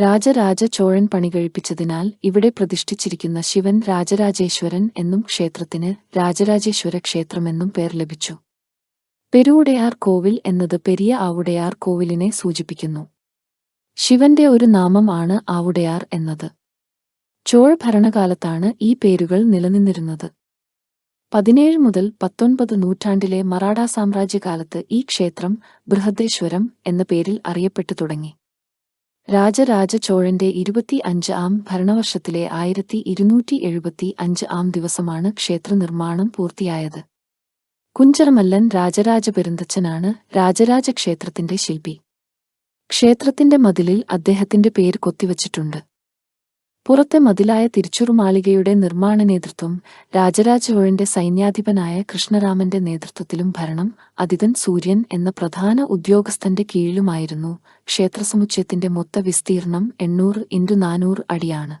രാജരാജ ചോഴൻ പണികഴിപ്പിച്ചതിനാൽ ഇവിടെ പ്രതിഷ്ഠിച്ചിരിക്കുന്ന ശിവൻ രാജരാജേശ്വരൻ എന്നും ക്ഷേത്രത്തിന് രാജരാജേശ്വര ക്ഷേത്രമെന്നും പേർ ലഭിച്ചു. പെരുവുടയാർ കോവിൽ എന്നത് പെരിയ ആവുടയാർ കോവിലിനെ സൂചിപ്പിക്കുന്നു. ശിവന്റെ ഒരു നാമം ആണ് ആവുടയാർ എന്നത്. ചോഴ ഭരണകാലത്താണ് ഈ പേരുകൾ നിലനിന്നിരുന്നത്. പതിനേഴ് മുതൽ പത്തൊൻപത് നൂറ്റാണ്ടിലെ മറാഠ സാമ്രാജ്യകാലത്ത് ഈ ക്ഷേത്രം ബൃഹദേശ്വരം എന്ന പേരിൽ അറിയപ്പെട്ടു തുടങ്ങി. രാജരാജ ചോഴന്റെ ഇരുപത്തി അഞ്ച് ആം ഭരണവർഷത്തിലെ ആയിരത്തി ഇരുന്നൂറ്റി എഴുപത്തി അഞ്ച് ആം ദിവസമാണ് ക്ഷേത്ര നിർമ്മാണം പൂർത്തിയായത്. കുഞ്ചർമല്ലൻ രാജരാജ പെരുന്തച്ചനാണ് രാജരാജ ക്ഷേത്രത്തിന്റെ ശില്പി. ക്ഷേത്രത്തിന്റെ മതിലിൽ അദ്ദേഹത്തിന്റെ പേര് കൊത്തിവച്ചിട്ടുണ്ട്. പുറത്തെ മതിലായ തിരുച്ചുറുമാളികയുടെ നിർമ്മാണ നേതൃത്വം രാജരാജോഴന്റെ സൈന്യാധിപനായ കൃഷ്ണരാമന്റെ നേതൃത്വത്തിലും ഭരണം അതിഥൻ സൂര്യൻ എന്ന പ്രധാന ഉദ്യോഗസ്ഥന്റെ കീഴിലുമായിരുന്നു ക്ഷേത്രസമുച്ചയത്തിന്റെ മൊത്ത വിസ്തീർണം എണ്ണൂറ് ഇന്റു നാനൂറ് അടിയാണ്.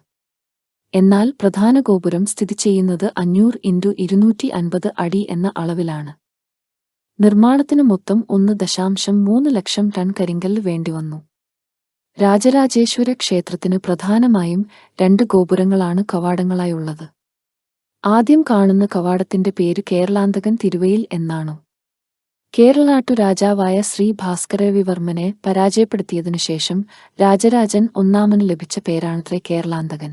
എന്നാൽ പ്രധാന ഗോപുരം സ്ഥിതി ചെയ്യുന്നത് അഞ്ഞൂറ് ഇന്റു ഇരുന്നൂറ്റി അൻപത് അടി എന്ന അളവിലാണ്. നിർമ്മാണത്തിന് മൊത്തം ഒന്ന് ദശാംശം മൂന്ന് ലക്ഷം ടൺ കരിങ്കല്ല് വേണ്ടിവന്നു. രാജരാജേശ്വര ക്ഷേത്രത്തിന് പ്രധാനമായും രണ്ട് ഗോപുരങ്ങളാണ് കവാടങ്ങളായുള്ളത്. ആദ്യം കാണുന്ന കവാടത്തിന്റെ പേര് കേരളാന്തകൻ തിരുവയിൽ എന്നാണ്. കേരളാട്ടു രാജാവായ ശ്രീ ഭാസ്കരവിവർമ്മനെ പരാജയപ്പെടുത്തിയതിനു ശേഷം രാജരാജൻ ഒന്നാമന് ലഭിച്ച പേരാണത്രേ കേരളാന്തകൻ.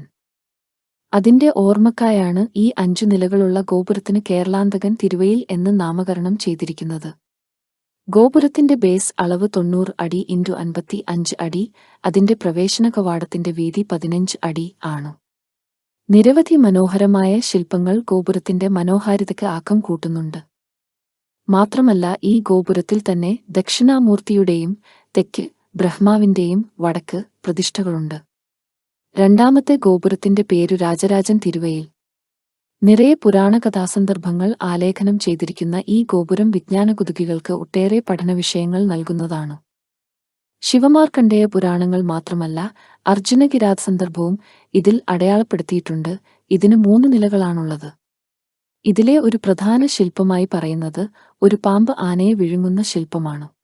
അതിന്റെ ഓർമ്മക്കായാണ് ഈ അഞ്ചു നിലകളുള്ള ഗോപുരത്തിന് കേരളാന്തകൻ തിരുവയിൽ എന്ന് നാമകരണം ചെയ്തിരിക്കുന്നത്. ഗോപുരത്തിന്റെ ബേസ് അളവ് തൊണ്ണൂറ് അടി ഇന്റു അൻപത്തി അഞ്ച് അടി അതിന്റെ പ്രവേശന കവാടത്തിന്റെ വീതി പതിനഞ്ച് അടി ആണ്. നിരവധി മനോഹരമായ ശില്പങ്ങൾ ഗോപുരത്തിന്റെ മനോഹാരിതയ്ക്ക് ആക്കം കൂട്ടുന്നുണ്ട്. മാത്രമല്ല ഈ ഗോപുരത്തിൽ തന്നെ ദക്ഷിണാമൂർത്തിയുടെയും തെക്ക് ബ്രഹ്മാവിന്റെയും വടക്ക് പ്രതിഷ്ഠകളുണ്ട്. രണ്ടാമത്തെ ഗോപുരത്തിന്റെ പേരു രാജരാജൻ തിരുവയിൽ. നിറയെ പുരാണ കഥാസന്ദർഭങ്ങൾ ആലേഖനം ചെയ്തിരിക്കുന്ന ഈ ഗോപുരം വിജ്ഞാനകുതുകികൾക്ക് ഒട്ടേറെ പഠനവിഷയങ്ങൾ നൽകുന്നതാണ്. ശിവമാർക്കണ്ഡേയ പുരാണങ്ങൾ മാത്രമല്ല അർജുനകിരാത് സന്ദർഭവും ഇതിൽ അടയാളപ്പെടുത്തിയിട്ടുണ്ട്. ഇതിന് മൂന്ന് നിലകളാണുള്ളത്. ഇതിലെ ഒരു പ്രധാന ശില്പമായി പറയുന്നത് ഒരു പാമ്പ് ആനയെ വിഴുങ്ങുന്ന ശില്പമാണ്.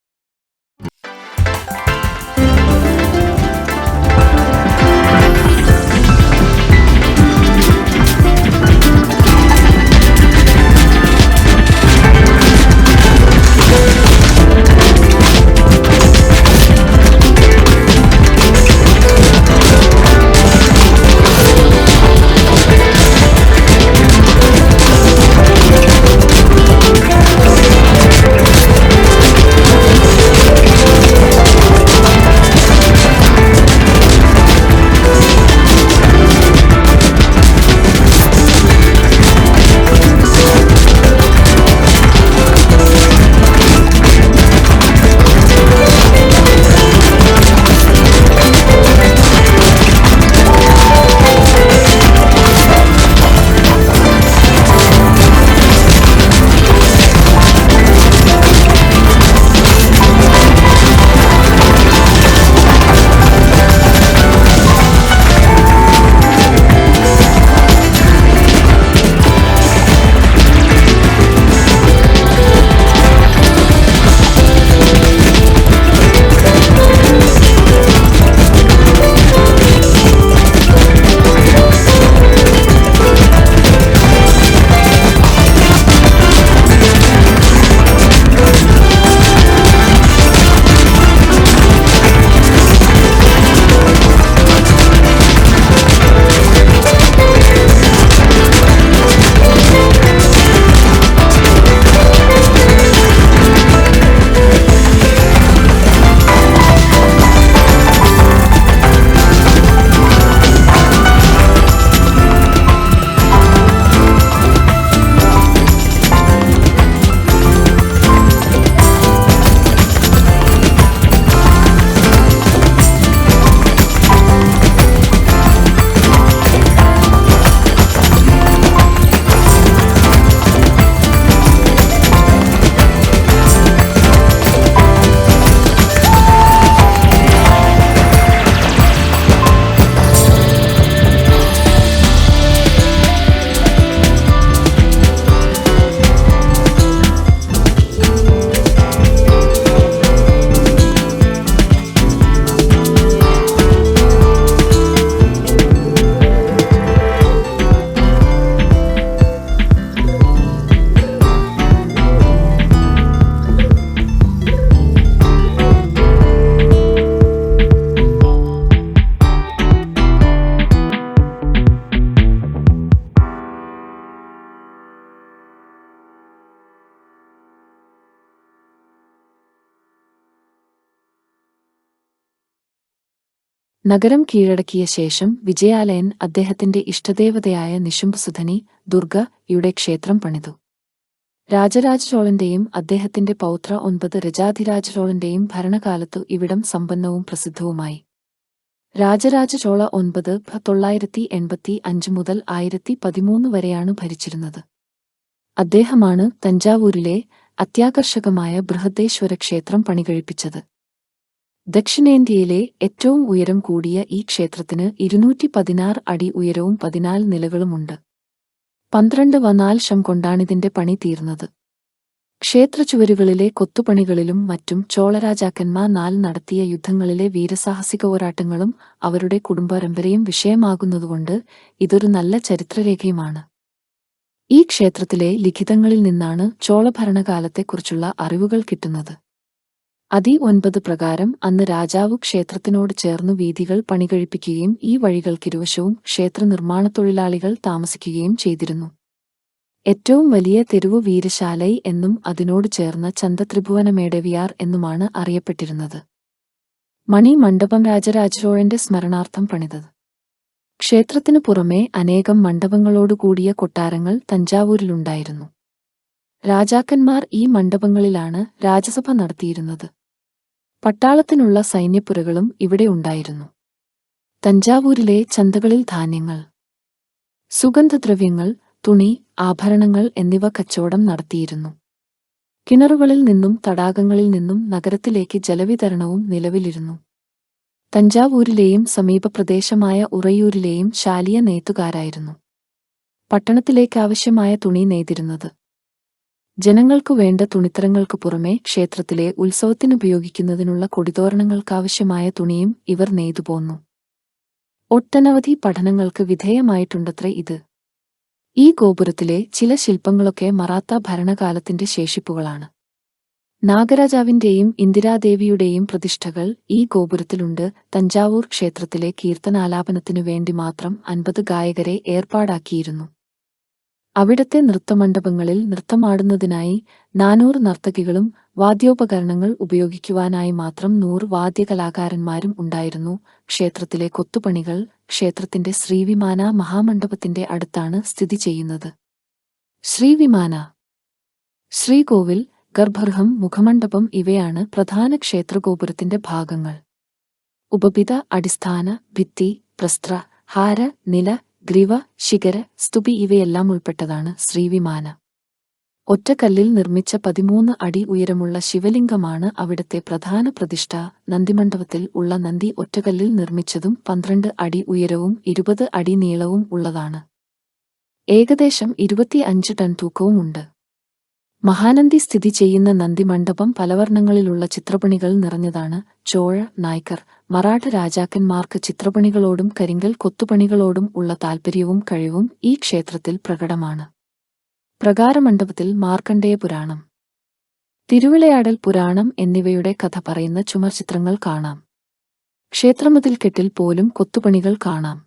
നഗരം കീഴടക്കിയ ശേഷം വിജയാലയൻ അദ്ദേഹത്തിന്റെ ഇഷ്ടദേവതയായ നിശുംഭസുധനി ദുർഗ യുടെ ക്ഷേത്രം പണിതു. രാജരാജ ചോളന്റെയും അദ്ദേഹത്തിന്റെ പൗത്ര ഒൻപത് രജാധിരാജ ചോളന്റെയും ഭരണകാലത്തു ഇവിടം സമ്പന്നവും പ്രസിദ്ധവുമായി. രാജരാജ ചോള ഒൻപത് തൊള്ളായിരത്തി എൺപത്തി അഞ്ച് മുതൽ ആയിരത്തി പതിമൂന്ന് വരെയാണ് ഭരിച്ചിരുന്നത്. അദ്ദേഹമാണ് തഞ്ചാവൂരിലെ അത്യാകർഷകമായ ബൃഹദേശ്വര ക്ഷേത്രം പണികഴിപ്പിച്ചത്. ദക്ഷിണേന്ത്യയിലെ ഏറ്റവും ഉയരം കൂടിയ ഈ ക്ഷേത്രത്തിന് ഇരുന്നൂറ്റി പതിനാറ് അടി ഉയരവും പതിനാല് നിലകളുമുണ്ട്. പന്ത്രണ്ട് വനാൽശം കൊണ്ടാണിതിന്റെ പണി തീർന്നത്. ക്ഷേത്രചുവരുകളിലെ കൊത്തുപണികളിലും മറ്റും ചോളരാജാക്കന്മാർ നാല് നടത്തിയ യുദ്ധങ്ങളിലെ വീരസാഹസിക പോരാട്ടങ്ങളും അവരുടെ കുടുംബപരമ്പരയും വിഷയമാകുന്നതുകൊണ്ട് ഇതൊരു നല്ല ചരിത്രരേഖയുമാണ്. ഈ ക്ഷേത്രത്തിലെ ലിഖിതങ്ങളിൽ നിന്നാണ് ചോളഭരണകാലത്തെക്കുറിച്ചുള്ള അറിവുകൾ കിട്ടുന്നത്. അതി ഒൻപത് പ്രകാരം അന്ന് രാജാവ് ക്ഷേത്രത്തിനോട് ചേർന്നു വീതികൾ പണികഴിപ്പിക്കുകയും ഈ വഴികൾക്കിരുവശവും ക്ഷേത്ര നിർമ്മാണ തൊഴിലാളികൾ താമസിക്കുകയും ചെയ്തിരുന്നു. ഏറ്റവും വലിയ തെരുവ് വീരശാലൈ എന്നും അതിനോട് ചേർന്ന ചന്തത്രിഭുവനമേടവിയാർ എന്നുമാണ് അറിയപ്പെട്ടിരുന്നത്. മണി മണ്ഡപം രാജരാജരോഴന്റെ സ്മരണാർത്ഥം പണിതത്. ക്ഷേത്രത്തിനു പുറമെ അനേകം മണ്ഡപങ്ങളോടുകൂടിയ കൊട്ടാരങ്ങൾ തഞ്ചാവൂരിലുണ്ടായിരുന്നു. രാജാക്കന്മാർ ഈ മണ്ഡപങ്ങളിലാണ് രാജസഭ നടത്തിയിരുന്നത്. പട്ടാളത്തിനുള്ള സൈന്യപ്പുരകളും ഇവിടെ ഉണ്ടായിരുന്നു. തഞ്ചാവൂരിലെ ചന്തകളിൽ ധാന്യങ്ങൾ സുഗന്ധദ്രവ്യങ്ങൾ തുണി ആഭരണങ്ങൾ എന്നിവ കച്ചവടം നടത്തിയിരുന്നു. കിണറുകളിൽ നിന്നും തടാകങ്ങളിൽ നിന്നും നഗരത്തിലേക്ക് ജലവിതരണവും നിലവിലിരുന്നു. തഞ്ചാവൂരിലെയും സമീപപ്രദേശമായ ഉറയൂരിലെയും ശാലിയ നെയ്ത്തുകാരായിരുന്നു. പട്ടണത്തിലേക്കാവശ്യമായ തുണി നെയ്തിരുന്നത്. ജനങ്ങൾക്കു വേണ്ട തുണിത്തരങ്ങൾക്കു പുറമെ ക്ഷേത്രത്തിലെ ഉത്സവത്തിനുപയോഗിക്കുന്നതിനുള്ള കൊടിതോരണങ്ങൾക്കാവശ്യമായ തുണിയും ഇവർ നെയ്തുപോന്നു ഒട്ടനവധി പഠനങ്ങൾക്ക് വിധേയമായിട്ടുണ്ടത്രേ ഇത്. ഈ ഗോപുരത്തിലെ ചില ശില്പങ്ങളൊക്കെ മറാത്ത ഭരണകാലത്തിന്റെ ശേഷിപ്പുകളാണ്. നാഗരാജാവിന്റെയും ഇന്ദിരാദേവിയുടെയും പ്രതിഷ്ഠകൾ ഈ ഗോപുരത്തിലുണ്ട്. തഞ്ചാവൂർ ക്ഷേത്രത്തിലെ കീർത്തനാലാപനത്തിനു വേണ്ടി മാത്രം അൻപത് ഗായകരെ ഏർപ്പാടാക്കിയിരുന്നു. അവിടത്തെ നൃത്തമണ്ഡപങ്ങളിൽ നൃത്തമാടുന്നതിനായി നാനൂറ് നർത്തകികളും വാദ്യോപകരണങ്ങൾ ഉപയോഗിക്കുവാനായി മാത്രം നൂറ് വാദ്യകലാകാരന്മാരും ഉണ്ടായിരുന്നു. ക്ഷേത്രത്തിലെ കൊത്തുപണികൾ ക്ഷേത്രത്തിന്റെ ശ്രീവിമാന മഹാമണ്ഡപത്തിന്റെ അടുത്താണ് സ്ഥിതി ചെയ്യുന്നത്. ശ്രീവിമാന. ശ്രീകോവിൽ ഗർഭഗൃഹം മുഖമണ്ഡപം ഇവയാണ് പ്രധാന ക്ഷേത്രഗോപുരത്തിന്റെ ഭാഗങ്ങൾ. ഉപപിത അടിസ്ഥാന ഭിത്തി പ്രസ്ത്ര ഹാര നില ഗ്രീവ ശിഖര സ്തുപി ഇവയെല്ലാം ഉൾപ്പെട്ടതാണ് ശ്രീവിമാന. ഒറ്റക്കല്ലിൽ നിർമ്മിച്ച പതിമൂന്ന് അടി ഉയരമുള്ള ശിവലിംഗമാണ് അവിടുത്തെ പ്രധാന പ്രതിഷ്ഠ. നന്ദിമണ്ഡപത്തിൽ ഉള്ള നന്ദി ഒറ്റക്കല്ലിൽ നിർമ്മിച്ചതും പന്ത്രണ്ട് അടി ഉയരവും ഇരുപത് അടി നീളവും ഉള്ളതാണ്. ഏകദേശം ഇരുപത്തി അഞ്ച് ടൺ തൂക്കവുമുണ്ട് മഹാനന്ദി സ്ഥിതി ചെയ്യുന്ന നന്ദിമണ്ഡപം പലവർണങ്ങളിലുള്ള ചിത്രപണികൾ നിറഞ്ഞതാണ്. ചോഴ നായ്ക്കർ മറാഠ രാജാക്കന്മാർക്ക് ചിത്രപണികളോടും കരിങ്കൽ കൊത്തുപണികളോടും ഉള്ള താൽപ്പര്യവും കഴിവും ഈ ക്ഷേത്രത്തിൽ പ്രകടമാണ്. പ്രകാരമണ്ഡപത്തിൽ മാർക്കണ്ഡേയ പുരാണം തിരുവിളയാടൽ പുരാണം എന്നിവയുടെ കഥ പറയുന്ന ചുമർചിത്രങ്ങൾ കാണാം. ക്ഷേത്രമതിൽക്കെട്ടിൽ പോലും കൊത്തുപണികൾ കാണാം.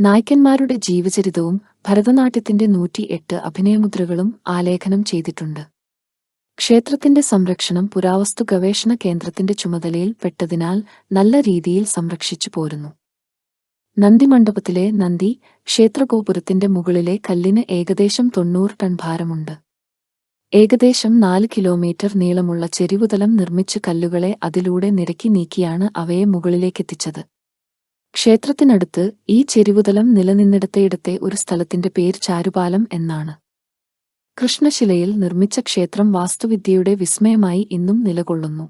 നായ്ക്കന്മാരുടെ ജീവചരിതവും ഭരതനാട്യത്തിന്റെ നൂറ്റി എട്ട് അഭിനയമുദ്രകളും ആലേഖനം ചെയ്തിട്ടുണ്ട്. ക്ഷേത്രത്തിന്റെ സംരക്ഷണം പുരാവസ്തു ഗവേഷണ കേന്ദ്രത്തിന്റെ ചുമതലയിൽ പെട്ടതിനാൽ നല്ല രീതിയിൽ സംരക്ഷിച്ചു പോരുന്നു. നന്ദിമണ്ഡപത്തിലെ നന്ദി ക്ഷേത്രഗോപുരത്തിന്റെ മുകളിലെ കല്ലിന് ഏകദേശം തൊണ്ണൂറ് ടൺ ഭാരമുണ്ട്. ഏകദേശം നാല് കിലോമീറ്റർ നീളമുള്ള ചെരിവുതലം നിർമ്മിച്ച് കല്ലുകളെ അതിലൂടെ നിരക്കി നീക്കിയാണ് അവയെ മുകളിലേക്കെത്തിച്ചത്. ക്ഷേത്രത്തിനടുത്ത് ഈ ചെരിവുതലം നിലനിന്നിടത്തയിടത്തെ ഒരു സ്ഥലത്തിന്റെ പേര് ചാരുപാലം എന്നാണ്. കൃഷ്ണശിലയിൽ നിർമ്മിച്ച ക്ഷേത്രം വാസ്തുവിദ്യയുടെ വിസ്മയമായി ഇന്നും നിലകൊള്ളുന്നു.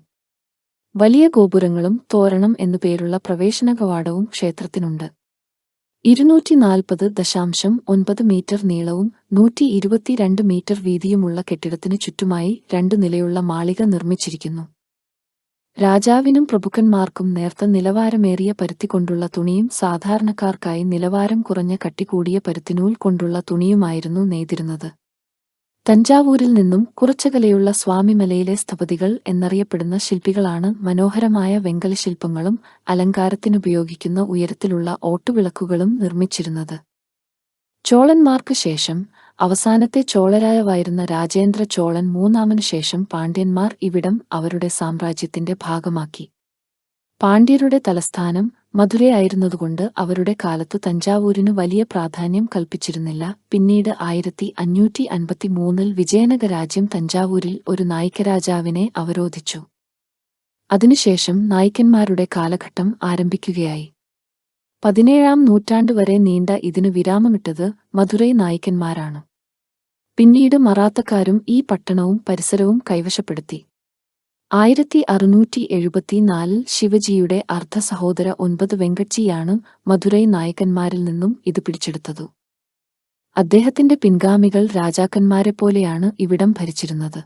വലിയ ഗോപുരങ്ങളും തോരണം എന്നുപേരുള്ള പ്രവേശന കവാടവും ക്ഷേത്രത്തിനുണ്ട്. ഇരുന്നൂറ്റി നാൽപ്പത് ദശാംശം ഒൻപത് മീറ്റർ നീളവും നൂറ്റി ഇരുപത്തിരണ്ട് മീറ്റർ വീതിയുമുള്ള കെട്ടിടത്തിനു ചുറ്റുമായി രണ്ടു നിലയുള്ള മാളിക നിർമ്മിച്ചിരിക്കുന്നു. രാജാവിനും പ്രഭുക്കന്മാർക്കും നേർത്ത നിലവാരമേറിയ പരുത്തി കൊണ്ടുള്ള തുണിയും സാധാരണക്കാർക്കായി നിലവാരം കുറഞ്ഞ കട്ടികൂടിയ പരുത്തിനൂൽ കൊണ്ടുള്ള തുണിയുമായിരുന്നു നെയ്തിരുന്നത് തഞ്ചാവൂരിൽ നിന്നും കുറച്ചകലെയുള്ള സ്വാമിമലയിലെ സ്ഥപതികൾ എന്നറിയപ്പെടുന്ന ശില്പികളാണ് മനോഹരമായ വെങ്കല ശില്പങ്ങളും അലങ്കാരത്തിനുപയോഗിക്കുന്ന ഉയരത്തിലുള്ള ഓട്ടുവിളക്കുകളും നിർമ്മിച്ചിരുന്നത്. ചോളന്മാർക്ക് ശേഷം അവസാനത്തെ ചോളരായവായിരുന്ന രാജേന്ദ്ര ചോളൻ മൂന്നാമനു ശേഷം പാണ്ഡ്യന്മാർ ഇവിടം അവരുടെ സാമ്രാജ്യത്തിന്റെ ഭാഗമാക്കി. പാണ്ഡ്യരുടെ തലസ്ഥാനം മധുരയായിരുന്നതുകൊണ്ട് അവരുടെ കാലത്ത് തഞ്ചാവൂരിന് വലിയ പ്രാധാന്യം കൽപ്പിച്ചിരുന്നില്ല. പിന്നീട് ആയിരത്തി അഞ്ഞൂറ്റി അൻപത്തിമൂന്നിൽ വിജയനഗര രാജ്യം തഞ്ചാവൂരിൽ ഒരു നായിക്കരാജാവിനെ അവരോധിച്ചു. അതിനുശേഷം നായ്ക്കന്മാരുടെ കാലഘട്ടം ആരംഭിക്കുകയായി. പതിനേഴാം നൂറ്റാണ്ട് വരെ നീണ്ട ഇതിനു വിരാമമിട്ടത് മധുരൈ നായ്ക്കന്മാരാണ് പിന്നീട് മറാത്തക്കാരും ഈ പട്ടണവും പരിസരവും കൈവശപ്പെടുത്തി. ആയിരത്തി അറുന്നൂറ്റി എഴുപത്തിനാലിൽ ശിവജിയുടെ അർദ്ധ സഹോദര ഒൻപത് വെങ്കട്ജിയാണ് മധുരൈ നായകന്മാരിൽ നിന്നും ഇത് പിടിച്ചെടുത്തതു. അദ്ദേഹത്തിന്റെ പിൻഗാമികൾ രാജാക്കന്മാരെപ്പോലെയാണ് ഇവിടം ഭരിച്ചിരുന്നത്.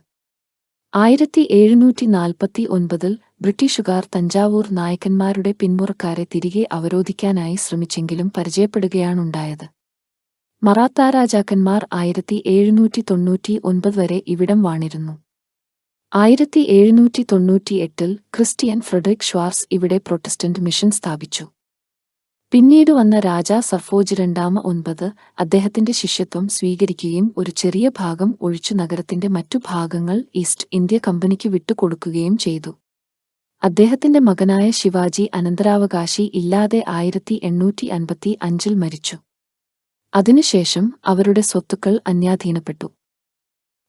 ആയിരത്തി എഴുന്നൂറ്റി നാൽപ്പത്തി ഒൻപതിൽ ബ്രിട്ടീഷുകാർ തഞ്ചാവൂർ നായകന്മാരുടെ പിന്മുറക്കാരെ തിരികെ അവരോധിക്കാനായി ശ്രമിച്ചെങ്കിലും പരാജയപ്പെടുകയാണുണ്ടായത് മറാത്ത രാജാക്കന്മാർ ആയിരത്തി എഴുന്നൂറ്റി തൊണ്ണൂറ്റി ഒൻപത് വരെ ഇവിടം വാണിരുന്നു. ആയിരത്തി എഴുന്നൂറ്റി തൊണ്ണൂറ്റിയെട്ടിൽ ക്രിസ്ത്യൻ ഫ്രെഡറിക് ഷ്വാർസ് ഇവിടെ പ്രൊട്ടസ്റ്റന്റ് മിഷൻ സ്ഥാപിച്ചു. പിന്നീട് വന്ന രാജാ സർഫോജ് രണ്ടാമ ഒൻപത് അദ്ദേഹത്തിന്റെ ശിഷ്യത്വം സ്വീകരിക്കുകയും ഒരു ചെറിയ ഭാഗം ഒഴിച്ചു നഗരത്തിന്റെ മറ്റു ഭാഗങ്ങൾ ഈസ്റ്റ് ഇന്ത്യ കമ്പനിക്ക് വിട്ടുകൊടുക്കുകയും ചെയ്തു. അദ്ദേഹത്തിന്റെ മകനായ ശിവാജി അനന്തരാവകാശി ഇല്ലാതെ ആയിരത്തി എണ്ണൂറ്റി അൻപത്തി അഞ്ചിൽ മരിച്ചു. അതിനുശേഷം അവരുടെ സ്വത്തുക്കൾ അന്യാധീനപ്പെട്ടു.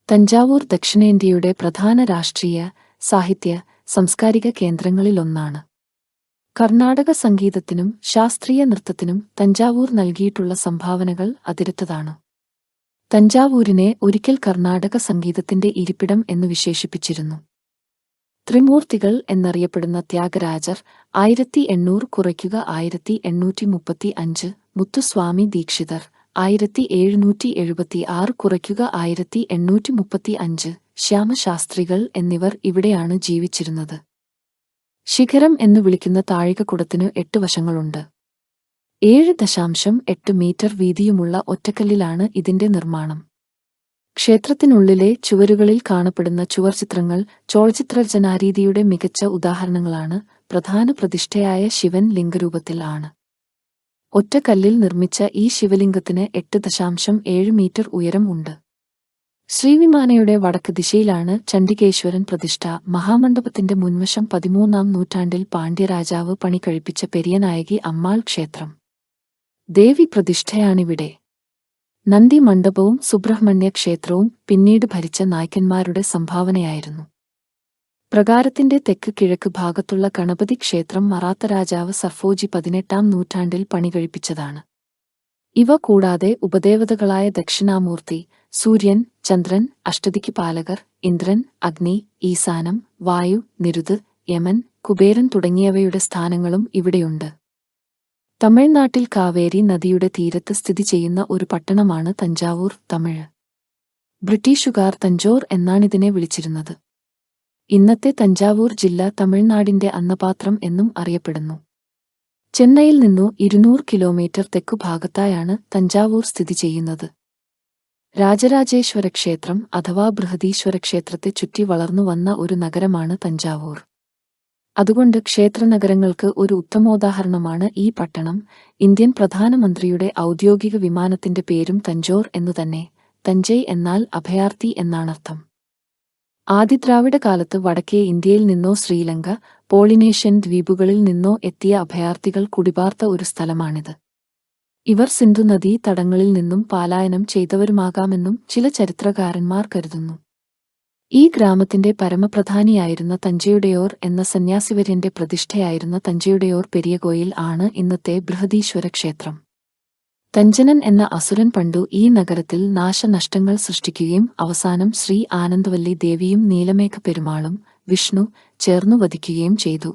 തഞ്ചാവൂർ ദക്ഷിണേന്ത്യയുടെ പ്രധാന രാഷ്ട്രീയ സാഹിത്യ സാംസ്കാരിക കേന്ദ്രങ്ങളിലൊന്നാണ്. കർണാടക സംഗീതത്തിനും ശാസ്ത്രീയ നൃത്തത്തിനും തഞ്ചാവൂർ നൽകിയിട്ടുള്ള സംഭാവനകൾ അതിരത്തതാണ്. തഞ്ചാവൂരിനെ ഒരിക്കൽ കർണാടക സംഗീതത്തിന്റെ ഇരിപ്പിടം എന്ന് വിശേഷിപ്പിച്ചിരുന്നു. ത്രിമൂർത്തികൾ എന്നറിയപ്പെടുന്ന ത്യാഗരാജർ ആയിരത്തി എണ്ണൂറ് കുറയ്ക്കുക ആയിരത്തി എണ്ണൂറ്റി മുപ്പത്തി അഞ്ച് മുത്തുസ്വാമി ദീക്ഷിതർ ആയിരത്തി എഴുന്നൂറ്റി എഴുപത്തി ആറ് കുറയ്ക്കുക ആയിരത്തി എണ്ണൂറ്റി മുപ്പത്തി അഞ്ച് ശ്യാമശാസ്ത്രികൾ എന്നിവർ ഇവിടെയാണ് ജീവിച്ചിരുന്നത്. ശിഖരം എന്നു വിളിക്കുന്ന താഴികക്കുടത്തിന് എട്ട് വശങ്ങളുണ്ട്. ഏഴ് ദശാംശം എട്ട് മീറ്റർ വീതിയുമുള്ള ഒറ്റക്കല്ലിലാണ് ഇതിന്റെ നിർമ്മാണം. ക്ഷേത്രത്തിനുള്ളിലെ ചുവരുകളിൽ കാണപ്പെടുന്ന ചുവർചിത്രങ്ങൾ ചോളചിത്രരചനാരീതിയുടെ മികച്ച ഉദാഹരണങ്ങളാണ്. പ്രധാന പ്രതിഷ്ഠയായ ശിവൻ ലിംഗരൂപത്തിൽ ആണ്. ഒറ്റക്കല്ലിൽ നിർമ്മിച്ച ഈ ശിവലിംഗത്തിന് എട്ട് ദശാംശം ഏഴ് മീറ്റർ ഉയരം ഉണ്ട്. ശ്രീവിമാനയുടെ വടക്ക് ദിശയിലാണ് ചണ്ഡികേശ്വരൻ പ്രതിഷ്ഠ. മഹാമണ്ഡപത്തിന്റെ മുൻവശം പതിമൂന്നാം നൂറ്റാണ്ടിൽ പാണ്ഡ്യരാജാവ് പണി കഴിപ്പിച്ച പെരിയനായകി അമ്മാൾ ക്ഷേത്രം. ദേവി പ്രതിഷ്ഠയാണിവിടെ. നന്ദി മണ്ഡപവും സുബ്രഹ്മണ്യ ക്ഷേത്രവും പിന്നീട് ഭരിച്ച നായ്ക്കന്മാരുടെ സംഭാവനയായിരുന്നു. പ്രകാരത്തിന്റെ തെക്ക് കിഴക്ക് ഭാഗത്തുള്ള ഗണപതി ക്ഷേത്രം മറാത്ത രാജാവ് സർഫോജി പതിനെട്ടാം നൂറ്റാണ്ടിൽ പണികഴിപ്പിച്ചതാണ്. ഇവ കൂടാതെ ഉപദേവതകളായ ദക്ഷിണാമൂർത്തി സൂര്യൻ ചന്ദ്രൻ അഷ്ടതിക്ക് പാലകർ ഇന്ദ്രൻ അഗ്നി ഈസാനം വായു നിരുത് യമൻ കുബേരൻ തുടങ്ങിയവയുടെ സ്ഥാനങ്ങളും ഇവിടെയുണ്ട്. തമിഴ്നാട്ടിൽ കാവേരി നദിയുടെ തീരത്ത് സ്ഥിതി ചെയ്യുന്ന ഒരു പട്ടണമാണ് തഞ്ചാവൂർ തമിഴ്. ബ്രിട്ടീഷുകാർ തഞ്ചോർ എന്നാണിതിനെ വിളിച്ചിരുന്നത്. ഇന്നത്തെ തഞ്ചാവൂർ ജില്ല തമിഴ്നാടിന്റെ അന്നപാത്രം എന്നും അറിയപ്പെടുന്നു. ചെന്നൈയിൽ നിന്നു ഇരുന്നൂറ് കിലോമീറ്റർ തെക്കുഭാഗത്തായാണ് തഞ്ചാവൂർ സ്ഥിതി ചെയ്യുന്നത്. രാജരാജേശ്വര ക്ഷേത്രം അഥവാ ബൃഹദീശ്വര ക്ഷേത്രത്തെ ചുറ്റി വളർന്നു വന്ന ഒരു നഗരമാണ് തഞ്ചാവൂർ. അതുകൊണ്ട് ക്ഷേത്രനഗരങ്ങൾക്ക് ഒരു ഉത്തമോദാഹരണമാണ് ഈ പട്ടണം. ഇന്ത്യൻ പ്രധാനമന്ത്രിയുടെ ഔദ്യോഗിക വിമാനത്തിന്റെ പേരും തഞ്ചോർ എന്നുതന്നെ തഞ്ചൈ എന്നാൽ അഭയാർത്ഥി എന്നാണർത്ഥം. ആദിദ്രാവിഡ കാലത്ത് വടക്കേ ഇന്ത്യയിൽ നിന്നോ ശ്രീലങ്ക പോളിനേഷ്യൻ ദ്വീപുകളിൽ നിന്നോ എത്തിയ അഭയാർത്ഥികൾ കുടിപാർത്ത ഒരു സ്ഥലമാണിത്. ഇവർ സിന്ധു നദീ തടങ്ങളിൽ നിന്നും പാലായനം ചെയ്തവരുമാകാമെന്നും ചില ചരിത്രകാരന്മാർ കരുതുന്നു. ഈ ഗ്രാമത്തിന്റെ പരമപ്രധാനിയായിരുന്ന തഞ്ചയുടെയോർ എന്ന സന്യാസിവര്യന്റെ പ്രതിഷ്ഠയായിരുന്ന തഞ്ചയുടെയോർ പെരിയകോയിൽ ആണ് ഇന്നത്തെ ബൃഹദീശ്വര ക്ഷേത്രം തഞ്ചനൻ എന്ന അസുരൻ പണ്ടു ഈ നഗരത്തിൽ നാശനഷ്ടങ്ങൾ സൃഷ്ടിക്കുകയും അവസാനം ശ്രീ ആനന്ദവല്ലി ദേവിയും നീലമേഘ പെരുമാളും വിഷ്ണു ചേർന്നു വധിക്കുകയും ചെയ്തു.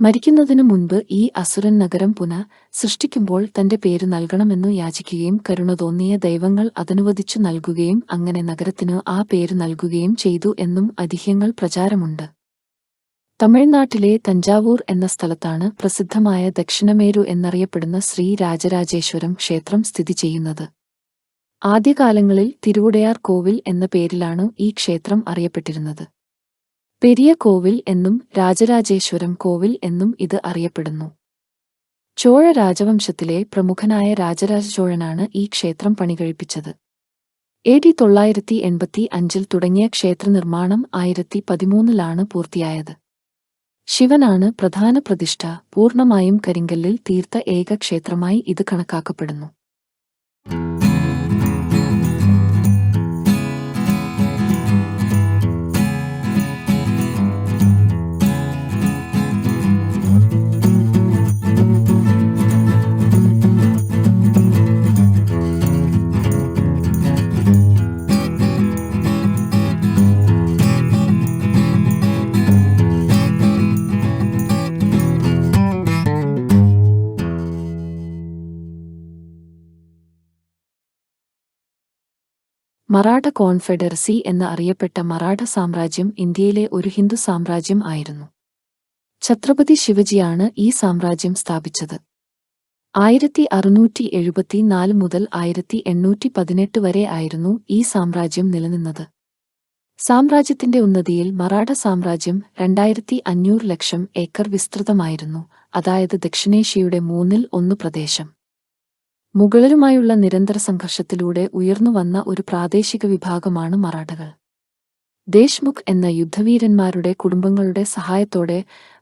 മരിക്കുന്നതിനു മുൻപ് ഈ അസുരൻ നഗരം പുന സൃഷ്ടിക്കുമ്പോൾ തന്റെ പേര് നൽകണമെന്നു യാചിക്കുകയും കരുണ തോന്നിയ ദൈവങ്ങൾ അതനുവദിച്ചു നൽകുകയും അങ്ങനെ നഗരത്തിന് ആ പേര് നൽകുകയും ചെയ്തു എന്നും ഐതിഹ്യങ്ങൾ പ്രചാരമുണ്ട്. തമിഴ്നാട്ടിലെ തഞ്ചാവൂർ എന്ന സ്ഥലത്താണ് പ്രസിദ്ധമായ ദക്ഷിണമേരു എന്നറിയപ്പെടുന്ന ശ്രീ രാജരാജേശ്വരം ക്ഷേത്രം സ്ഥിതി ചെയ്യുന്നത്. ആദ്യകാലങ്ങളിൽ തിരുവുടയാർ കോവിൽ എന്ന പേരിലാണ് ഈ ക്ഷേത്രം അറിയപ്പെട്ടിരുന്നത്. പെരിയ കോവിൽ എന്നും രാജരാജേശ്വരം കോവിൽ എന്നും ഇത് അറിയപ്പെടുന്നു. ചോഴ രാജവംശത്തിലെ പ്രമുഖനായ രാജരാജ ചോഴനാണ് ഈ ക്ഷേത്രം പണികഴിപ്പിച്ചത്. എ ഡി തൊള്ളായിരത്തി എൺപത്തി അഞ്ചിൽ തുടങ്ങിയ ക്ഷേത്രനിർമ്മാണം ആയിരത്തി പതിമൂന്നിലാണ് പൂർത്തിയായത്. ശിവനാണ് പ്രധാന പ്രതിഷ്ഠ. പൂർണമായും കരിങ്കല്ലിൽ തീർത്ത ഏക ക്ഷേത്രമായി ഇത് കണക്കാക്കപ്പെടുന്നു. മറാഠ കോൺഫെഡറസി എന്ന് അറിയപ്പെട്ട മറാഠ സാമ്രാജ്യം ഇന്ത്യയിലെ ഒരു ഹിന്ദു സാമ്രാജ്യം ആയിരുന്നു. ഛത്രപതി ശിവജിയാണ് ഈ സാമ്രാജ്യം സ്ഥാപിച്ചത്. ആയിരത്തി അറുന്നൂറ്റി എഴുപത്തിനാല് മുതൽ ആയിരത്തി എണ്ണൂറ്റി പതിനെട്ട് വരെ ആയിരുന്നു ഈ സാമ്രാജ്യം നിലനിന്നത്. സാമ്രാജ്യത്തിന്റെ ഉന്നതിയിൽ മറാഠ സാമ്രാജ്യം രണ്ടായിരത്തി അഞ്ഞൂറ് ലക്ഷം ഏക്കർ വിസ്തൃതമായിരുന്നു അതായത് ദക്ഷിണേഷ്യയുടെ മൂന്നിൽ ഒന്ന് പ്രദേശം. മുഗളരുമായുള്ള നിരന്തര സംഘർഷത്തിലൂടെ ഉയർന്നുവന്ന ഒരു പ്രാദേശിക വിഭാഗമാണ് മറാഠകൾ. ദേശ്മുഖ് എന്ന യുദ്ധവീരന്മാരുടെ കുടുംബങ്ങളുടെ സഹായത്തോടെ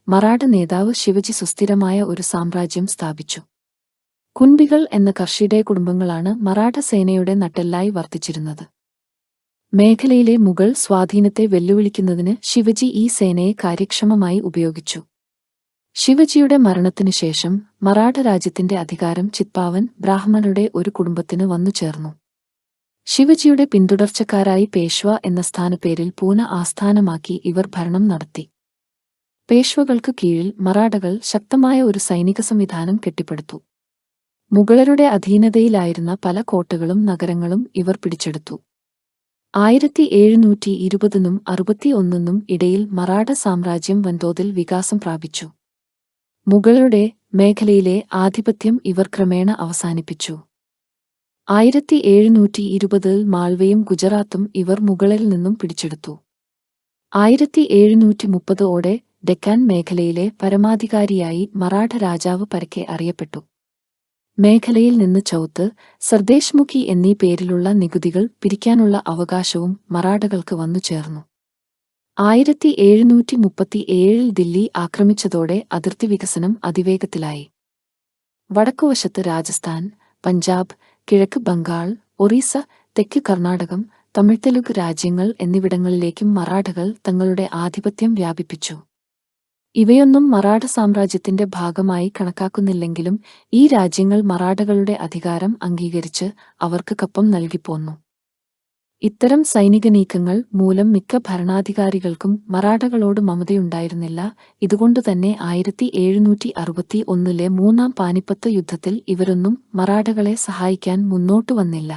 മറാഠ നേതാവ് ശിവജി സുസ്ഥിരമായ ഒരു സാമ്രാജ്യം സ്ഥാപിച്ചു. കുൻബികൾ എന്ന കർഷിയുടെ കുടുംബങ്ങളാണ് മറാഠ സേനയുടെ നട്ടെല്ലായി വർത്തിച്ചിരുന്നത്. മേഖലയിലെ മുഗൾ സ്വാധീനത്തെ വെല്ലുവിളിക്കുന്നതിന് ശിവജി ഈ സേനയെ കാര്യക്ഷമമായി ഉപയോഗിച്ചു. ശിവജിയുടെ മരണത്തിനു ശേഷം മറാഠ രാജ്യത്തിന്റെ അധികാരം ചിത്പാവൻ ബ്രാഹ്മണരുടെ ഒരു കുടുംബത്തിന് വന്നു ചേർന്നു. ശിവജിയുടെ പിന്തുടർച്ചക്കാരായി പേഷ്വ എന്ന സ്ഥാനപ്പേരിൽ പൂന ആസ്ഥാനമാക്കി ഇവർ ഭരണം നടത്തി. പേഷ്വകൾക്കു കീഴിൽ മറാഠകൾ ശക്തമായ ഒരു സൈനിക സംവിധാനം കെട്ടിപ്പടുത്തു. മുഗളരുടെ അധീനതയിലായിരുന്ന പല കോട്ടകളും നഗരങ്ങളും ഇവർ പിടിച്ചെടുത്തു. ആയിരത്തി എഴുന്നൂറ്റി ഇരുപതിനും അറുപത്തിയൊന്നിനും ഇടയിൽ മറാഠ സാമ്രാജ്യം വൻതോതിൽ വികാസം പ്രാപിച്ചു. മുഗളുടെ മേഖലയിലെ ആധിപത്യം ഇവർ ക്രമേണ അവസാനിപ്പിച്ചു. ആയിരത്തി എഴുന്നൂറ്റി ഇരുപതിൽ മാൾവയും ഗുജറാത്തും ഇവർ മുകളിൽ നിന്നും പിടിച്ചെടുത്തു. ആയിരത്തി എഴുന്നൂറ്റി മുപ്പതോടെ ഡെക്കാൻ മേഖലയിലെ പരമാധികാരിയായി മറാഠ രാജാവ് പരക്കെ അറിയപ്പെട്ടു. മേഖലയിൽ നിന്ന് ചൗത്ത് സർദേശ് എന്നീ പേരിലുള്ള നികുതികൾ പിരിക്കാനുള്ള അവകാശവും മറാഠകൾക്ക് വന്നു ചേർന്നു. ആയിരത്തി എഴുന്നൂറ്റി മുപ്പത്തിയേഴിൽ ദില്ലി ആക്രമിച്ചതോടെ അതിർത്തി വികസനം അതിവേഗത്തിലായി. വടക്കുവശത്ത് രാജസ്ഥാൻ പഞ്ചാബ് കിഴക്ക് ബംഗാൾ ഒറീസ തെക്ക് കർണാടകം തമിഴ്തെലുഗ് രാജ്യങ്ങൾ എന്നിവിടങ്ങളിലേക്കും മറാഠകൾ തങ്ങളുടെ ആധിപത്യം വ്യാപിപ്പിച്ചു. ഇവയൊന്നും മറാഠ സാമ്രാജ്യത്തിന്റെ ഭാഗമായി കണക്കാക്കുന്നില്ലെങ്കിലും ഈ രാജ്യങ്ങൾ മറാഠകളുടെ അധികാരം അംഗീകരിച്ച് അവർക്ക് കപ്പം നൽകിപ്പോന്നു. ഇത്തരം സൈനിക നീക്കങ്ങൾ മൂലം മിക്ക ഭരണാധികാരികൾക്കും മറാഠകളോട് മമതയുണ്ടായിരുന്നില്ല. ഇതുകൊണ്ടുതന്നെ ആയിരത്തി എഴുന്നൂറ്റി അറുപത്തി ഒന്നിലെ മൂന്നാം പാനിപ്പത്ത് യുദ്ധത്തിൽ ഇവരൊന്നും മറാഠകളെ സഹായിക്കാൻ മുന്നോട്ടു വന്നില്ല.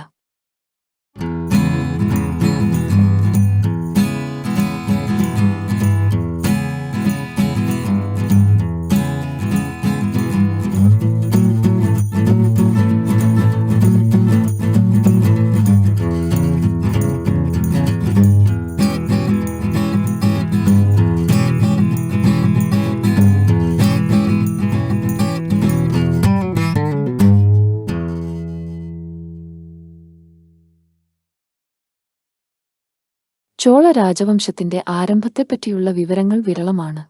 ചോള രാജവംശത്തിന്റെ ആരംഭത്തെപ്പറ്റിയുള്ള വിവരങ്ങൾ വിരളമാണ്.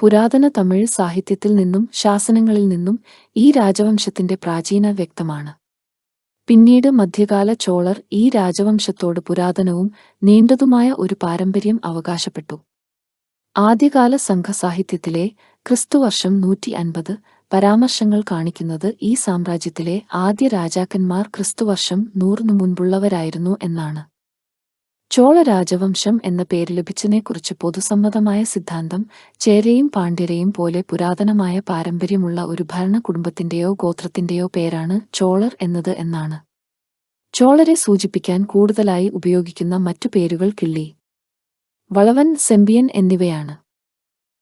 പുരാതന തമിഴ് സാഹിത്യത്തിൽ നിന്നും ശാസനങ്ങളിൽ നിന്നും ഈ രാജവംശത്തിന്റെ പ്രാചീന വ്യക്തമാണ്. പിന്നീട് മധ്യകാല ചോളർ ഈ രാജവംശത്തോട് പുരാതനവും നീണ്ടതുമായ ഒരു പാരമ്പര്യം അവകാശപ്പെട്ടു. ആദ്യകാല സംഘസാഹിത്യത്തിലെ ക്രിസ്തുവർഷം നൂറ്റി അൻപത് പരാമർശങ്ങൾ കാണിക്കുന്നത് ഈ സാമ്രാജ്യത്തിലെ ആദ്യ രാജാക്കന്മാർ ക്രിസ്തുവർഷം നൂറിനു മുൻപുള്ളവരായിരുന്നു എന്നാണ്. ചോള രാജവംശം എന്ന പേര് ലഭിച്ചതിനെക്കുറിച്ച് പൊതുസമ്മതമായ സിദ്ധാന്തം ചേരയും പാണ്ഡ്യരെയും പോലെ പുരാതനമായ പാരമ്പര്യമുള്ള ഒരു ഭരണ കുടുംബത്തിന്റെയോ ഗോത്രത്തിന്റെയോ പേരാണ് ചോളർ എന്നത് എന്നാണ്. ചോളരെ സൂചിപ്പിക്കാൻ കൂടുതലായി ഉപയോഗിക്കുന്ന മറ്റു പേരുകൾ കിള്ളി. വളവൻ സെമ്പിയൻ എന്നിവയാണ്.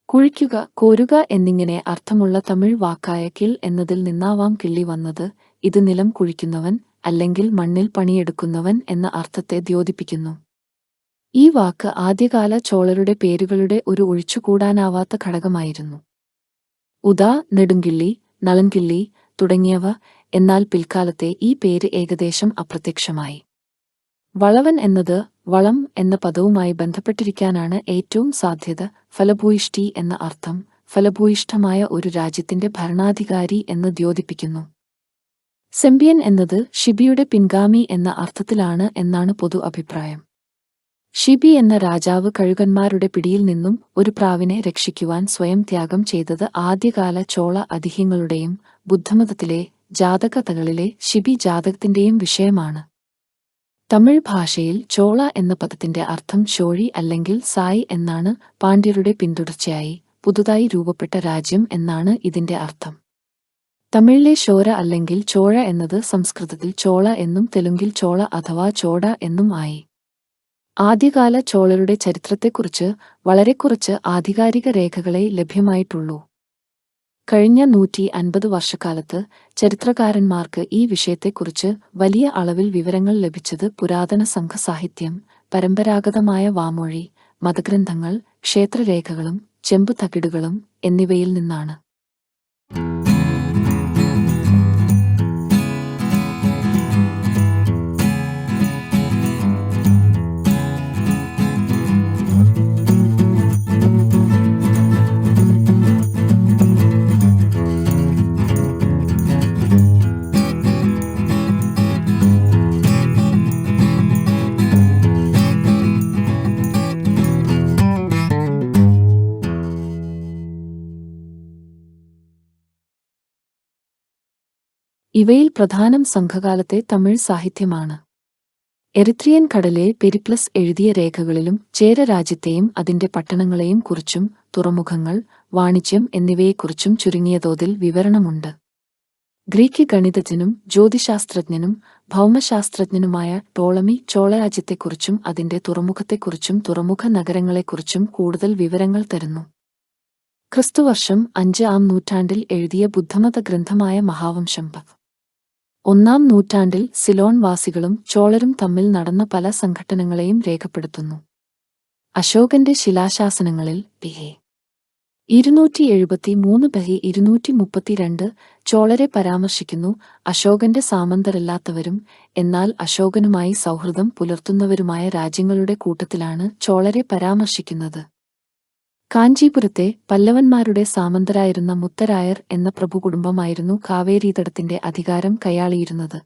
കുഴിക്കുക കോരുക എന്നിങ്ങനെ അർത്ഥമുള്ള തമിഴ് വാക്കായ കിൾ എന്നതിൽ നിന്നാവാം കിള്ളി വന്നത് ഇത് നിലം കുഴിക്കുന്നവൻ അല്ലെങ്കിൽ മണ്ണിൽ പണിയെടുക്കുന്നവൻ എന്ന അർത്ഥത്തെ ദ്യോതിപ്പിക്കുന്നു. ഈ വാക്ക് ആദ്യകാല ചോളരുടെ പേരുകളുടെ ഒരു ഒഴിച്ചുകൂടാനാവാത്ത ഘടകമായിരുന്നു. ഉദാ നെടുങ്കിള്ളി നളൻകിള്ളി തുടങ്ങിയവ എന്നാൽ പിൽക്കാലത്തെ ഈ പേര് ഏകദേശം അപ്രത്യക്ഷമായി. വളവൻ എന്നത് വളം എന്ന പദവുമായി ബന്ധപ്പെട്ടിരിക്കാനാണ് ഏറ്റവും സാധ്യത ഫലഭൂയിഷ്ടി എന്ന അർത്ഥം ഫലഭൂയിഷ്ഠമായ ഒരു രാജ്യത്തിന്റെ ഭരണാധികാരി എന്ന് ദ്യോതിപ്പിക്കുന്നു. സെമ്പിയൻ എന്നത് ഷിബിയുടെ പിൻഗാമി എന്ന അർത്ഥത്തിലാണ് എന്നാണ് പൊതു അഭിപ്രായം. ഷിബി എന്ന രാജാവ് കഴുകന്മാരുടെ പിടിയിൽ നിന്നും ഒരു പ്രാവിനെ രക്ഷിക്കുവാൻ സ്വയം ത്യാഗം ചെയ്തത് ആദ്യകാല ചോള അതിഹ്യങ്ങളുടെയും ബുദ്ധമതത്തിലെ ജാതകഥകളിലെ ഷിബി ജാതകത്തിന്റെയും വിഷയമാണ്. തമിഴ് ഭാഷയിൽ ചോള എന്ന പദത്തിന്റെ അർത്ഥം ഷോഴി അല്ലെങ്കിൽ സായി എന്നാണ് പാണ്ഡ്യരുടെ പിന്തുടർച്ചയായി പുതുതായി രൂപപ്പെട്ട രാജ്യം എന്നാണ് ഇതിന്റെ അർത്ഥം. തമിഴിലെ ഷോര അല്ലെങ്കിൽ ചോഴ എന്നത് സംസ്കൃതത്തിൽ ചോള എന്നും തെലുങ്കിൽ ചോള അഥവാ ചോട എന്നും ആയി. ആദ്യകാല ചോളരുടെ ചരിത്രത്തെക്കുറിച്ച് വളരെ കുറച്ച് ആധികാരിക രേഖകളെ ലഭ്യമായിട്ടുള്ളൂ. കഴിഞ്ഞ നൂറ്റി അൻപത് വർഷക്കാലത്ത് ചരിത്രകാരന്മാർക്ക് ഈ വിഷയത്തെക്കുറിച്ച് വലിയ അളവിൽ വിവരങ്ങൾ ലഭിച്ചത് പുരാതന സംഘസാഹിത്യം പരമ്പരാഗതമായ വാമൊഴി മതഗ്രന്ഥങ്ങൾ ക്ഷേത്രരേഖകളും ചെമ്പ് തകിടുകളും എന്നിവയിൽ നിന്നാണ്. ഇവയിൽ പ്രധാനം സംഘകാലത്തെ തമിഴ് സാഹിത്യമാണ്. എറിത്രിയൻ കടലെ പെരിപ്ലസ് എഴുതിയ രേഖകളിലും ചേര രാജ്യത്തെയും അതിന്റെ പട്ടണങ്ങളെയും കുറിച്ചും തുറമുഖങ്ങൾ വാണിജ്യം എന്നിവയെക്കുറിച്ചും ചുരുങ്ങിയ തോതിൽ വിവരണമുണ്ട്. ഗ്രീക്ക് ഗണിതജ്ഞനും ജ്യോതിശാസ്ത്രജ്ഞനും ഭൗമശാസ്ത്രജ്ഞനുമായ ടോളമി ചോളരാജ്യത്തെക്കുറിച്ചും അതിന്റെ തുറമുഖത്തെക്കുറിച്ചും തുറമുഖ നഗരങ്ങളെക്കുറിച്ചും കൂടുതൽ വിവരങ്ങൾ തരുന്നു. ക്രിസ്തുവർഷം അഞ്ച് ആം നൂറ്റാണ്ടിൽ എഴുതിയ ബുദ്ധമത ഗ്രന്ഥമായ മഹാവംശം ഒന്നാം നൂറ്റാണ്ടിൽ സിലോൺ വാസികളും ചോളരും തമ്മിൽ നടന്ന പല സംഘട്ടനങ്ങളെയും രേഖപ്പെടുത്തുന്നു. അശോകന്റെ ശിലാശാസനങ്ങളിൽ പിഹെ ഇരുന്നൂറ്റി എഴുപത്തി മൂന്ന് ബഹി ഇരുന്നൂറ്റി മുപ്പത്തിരണ്ട് ചോളരെ പരാമർശിക്കുന്നു അശോകന്റെ സാമന്തരല്ലാത്തവരും എന്നാൽ അശോകനുമായി സൗഹൃദം പുലർത്തുന്നവരുമായ രാജ്യങ്ങളുടെ കൂട്ടത്തിലാണ് ചോളരെ പരാമർശിക്കുന്നത്. കാഞ്ചീപുരത്തെ പല്ലവന്മാരുടെ സാമന്തരായിരുന്ന മുത്തരായർ എന്ന പ്രഭുകുടുംബമായിരുന്നു കാവേരീതടത്തിന്റെ അധികാരം കൈയാളിയിരുന്നത്.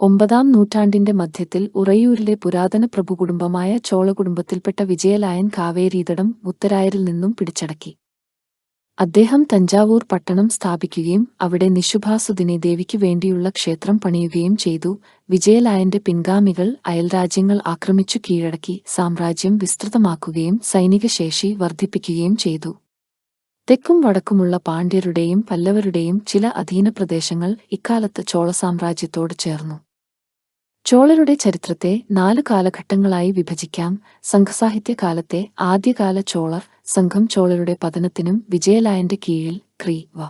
ഒമ്പതാം നൂറ്റാണ്ടിന്റെ മധ്യത്തിൽ ഉറയൂരിലെ പുരാതന പ്രഭുകുടുംബമായ ചോളകുടുംബത്തിൽപ്പെട്ട വിജയലായൻ കാവേരീതടം മുത്തരായരിൽ നിന്നും പിടിച്ചടക്കി. അദ്ദേഹം തഞ്ചാവൂർ പട്ടണം സ്ഥാപിക്കുകയും അവിടെ നിശുഭാസുദിനെ ദേവിക്കു വേണ്ടിയുള്ള ക്ഷേത്രം പണിയുകയും ചെയ്തു. വിജയലായന്റെ പിൻഗാമികൾ അയൽരാജ്യങ്ങൾ ആക്രമിച്ചു കീഴടക്കി സാമ്രാജ്യം വിസ്തൃതമാക്കുകയും സൈനികശേഷി വർദ്ധിപ്പിക്കുകയും ചെയ്തു. തെക്കും വടക്കുമുള്ള പാണ്ഡ്യരുടെയും പല്ലവരുടെയും ചില അധീന പ്രദേശങ്ങൾ ഇക്കാലത്ത് ചോള സാമ്രാജ്യത്തോട് ചേർന്നു. ചോളരുടെ ചരിത്രത്തെ നാല് കാലഘട്ടങ്ങളായി വിഭജിക്കാം. സംഘസാഹിത്യ കാലത്തെ ആദ്യകാല ചോളർ സംഘം ചോളരുടെ പതനത്തിനും വിജയലായന്റെ കീഴിൽ ക്രി. വ.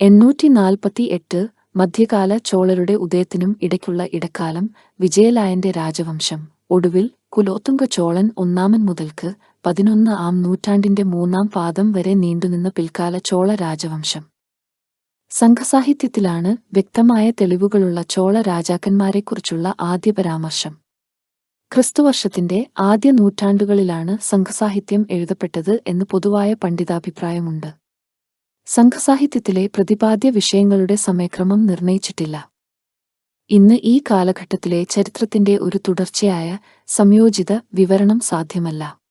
എണ്ണൂറ്റി നാൽപ്പത്തി എട്ട് മധ്യകാല ചോളരുടെ ഉദയത്തിനും ഇടയ്ക്കുള്ള ഇടക്കാലം വിജയലായന്റെ രാജവംശം. ഒടുവിൽ കുലോത്തുങ്ക ചോളൻ ഒന്നാമൻ മുതൽക്ക് പതിനൊന്ന് ആം നൂറ്റാണ്ടിന്റെ മൂന്നാം പാദം വരെ നീണ്ടുനിന്ന പിൽക്കാല ചോള രാജവംശം. സംഘസാഹിത്യത്തിലാണ് വ്യക്തമായ തെളിവുകളുള്ള ചോള രാജാക്കന്മാരെക്കുറിച്ചുള്ള ആദ്യ പരാമർശം. ക്രിസ്തുവർഷത്തിന്റെ ആദ്യ നൂറ്റാണ്ടുകളിലാണ് സംഘസാഹിത്യം എഴുതപ്പെട്ടത് എന്ന് പൊതുവായ പണ്ഡിതാഭിപ്രായമുണ്ട്. സംഘസാഹിത്യത്തിലെ പ്രതിപാദ്യ വിഷയങ്ങളുടെ സമയക്രമം നിർണയിച്ചിട്ടില്ല. ഇന്ന് ഈ കാലഘട്ടത്തിലെ ചരിത്രത്തിന്റെ ഒരു തുടർച്ചയായ സംയോജിത വിവരണം സാധ്യമല്ല.